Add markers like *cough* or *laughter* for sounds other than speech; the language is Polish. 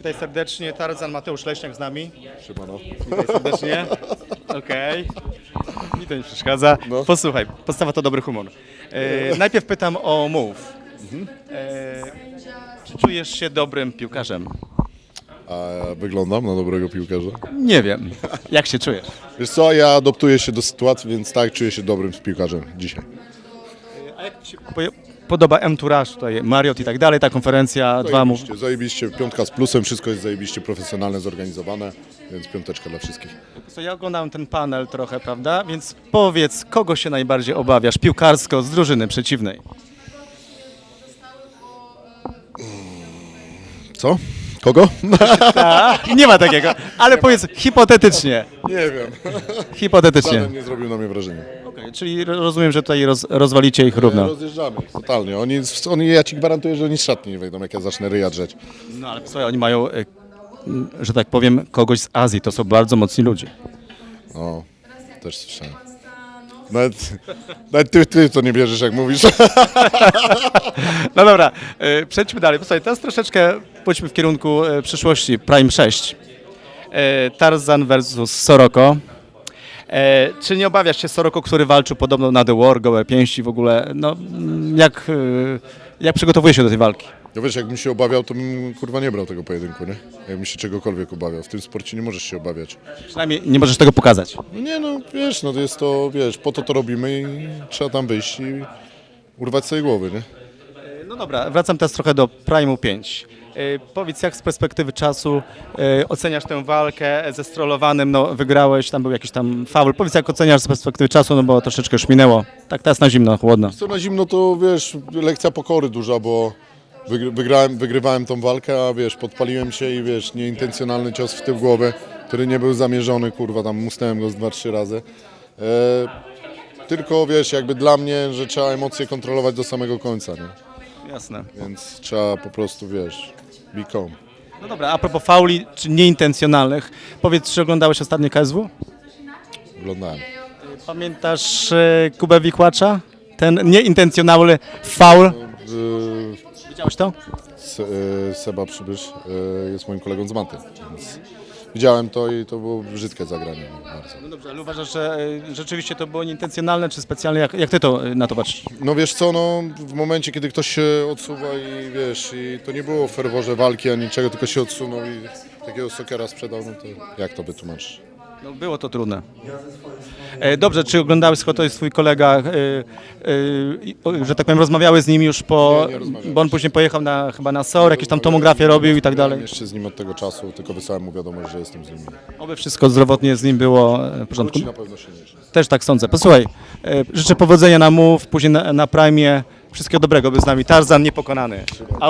Witaj serdecznie, Tarzan Mateusz Leśniak z nami. Siemano. Witaj serdecznie. *laughs* Okej. Mi to nie przeszkadza. No. Posłuchaj, podstawa to dobry humor. E, najpierw pytam o move. E, czy czujesz się dobrym piłkarzem? A wyglądam na dobrego piłkarza? Nie wiem. Jak się czujesz? Wiesz co, ja adoptuję się do sytuacji, więc tak, czuję się dobrym piłkarzem dzisiaj. A jak Ci się podoba Entourage tutaj, Mariot i tak dalej, ta konferencja, dwa move? Zajebiście, zajebiście, piątka z plusem, wszystko jest zajebiście profesjonalne, zorganizowane, więc piąteczka dla wszystkich. So, ja oglądałem ten panel trochę, prawda? Więc powiedz, kogo się najbardziej obawiasz piłkarsko z drużyny przeciwnej? Co? Kogo? A, *laughs* nie ma takiego, ale powiedz hipotetycznie. Nie wiem. Hipotetycznie. Żaden nie zrobił na mnie wrażenia. Okej, czyli ro- rozumiem, że tutaj roz, rozwalicie ich równo. Rozjeżdżamy ich totalnie. Oni, oni, ja ci gwarantuję, że oni z szatni nie wejdą, jak ja zacznę ryja drzeć. No ale słuchaj, oni mają, e, m, że tak powiem, kogoś z Azji. To są bardzo mocni ludzie. O, też słyszałem. Nawet, nawet ty, ty to nie bierzesz, jak mówisz. *laughs* No dobra, e, przejdźmy dalej. Posłuchaj, teraz troszeczkę pójdźmy w kierunku e, przyszłości. Prime 6. E, Tarzan versus Soroko. E, czy nie obawiasz się Soroko, który walczył podobno na The War, gołe pięści w ogóle? No, jak, e, jak przygotowuje się do tej walki? No wiesz, jakbym się obawiał, to bym kurwa nie brał tego pojedynku, nie? Jakbym się czegokolwiek obawiał. W tym sporcie nie możesz się obawiać. Przynajmniej nie możesz tego pokazać. No nie no, wiesz, no to jest to, wiesz, po to to robimy i trzeba tam wyjść i urwać sobie głowy, nie? No dobra, wracam teraz trochę do Prime'u 5. E, Powiedz, jak z perspektywy czasu e, oceniasz tę walkę ze strollowanym, no wygrałeś, tam był jakiś tam faul. Powiedz, jak oceniasz z perspektywy czasu, no bo troszeczkę już minęło. Tak teraz na zimno, chłodno. Co na zimno to, wiesz, lekcja pokory duża, bo wygr- wygrałem, wygrywałem tą walkę, a wiesz, podpaliłem się i wiesz, nieintencjonalny cios w tył głowy, który nie był zamierzony, kurwa, tam musnąłem go z dwa, trzy razy. E, tylko, wiesz, jakby dla mnie, że trzeba emocje kontrolować do samego końca, nie? Jasne. Więc trzeba po prostu, wiesz, be calm. No dobra, a propos fauli, czy nieintencjonalnych, powiedz, czy oglądałeś ostatnie KSW? Oglądałem. Pamiętasz e, Kubę Wikłacza? Ten nieintencjonalny faul. Y, Widziałeś to? Se, e, Seba Przybysz e, jest moim kolegą z Manty, więc widziałem to i to było brzydkie zagranie bardzo. No dobrze, ale uważasz, że e, rzeczywiście to było nieintencjonalne, czy specjalnie? Jak, jak ty to e, na to patrzysz? No wiesz co, no w momencie, kiedy ktoś się odsuwa i wiesz, i to nie było w ferworze walki ani niczego, tylko się odsunął i takiego sokera sprzedał, no to jak to wytłumaczysz? No, było to trudne. E, Dobrze, czy oglądałeś, skoro to jest twój kolega, e, e, że tak powiem, rozmawiałeś z nim już po, Nie, nie rozmawiałem. bo on później pojechał na, chyba na SOR, jakieś tam tomografię robił i tak dalej. Jeszcze z nim od tego czasu, tylko wysłałem mu wiadomość, że jestem z nim. Oby wszystko zdrowotnie z nim było e, w porządku. Na pewno silniejszy. Też tak sądzę. Posłuchaj, e, życzę powodzenia na MOVE, później na, na Prime. Wszystkiego dobrego, by z nami Tarzan niepokonany. A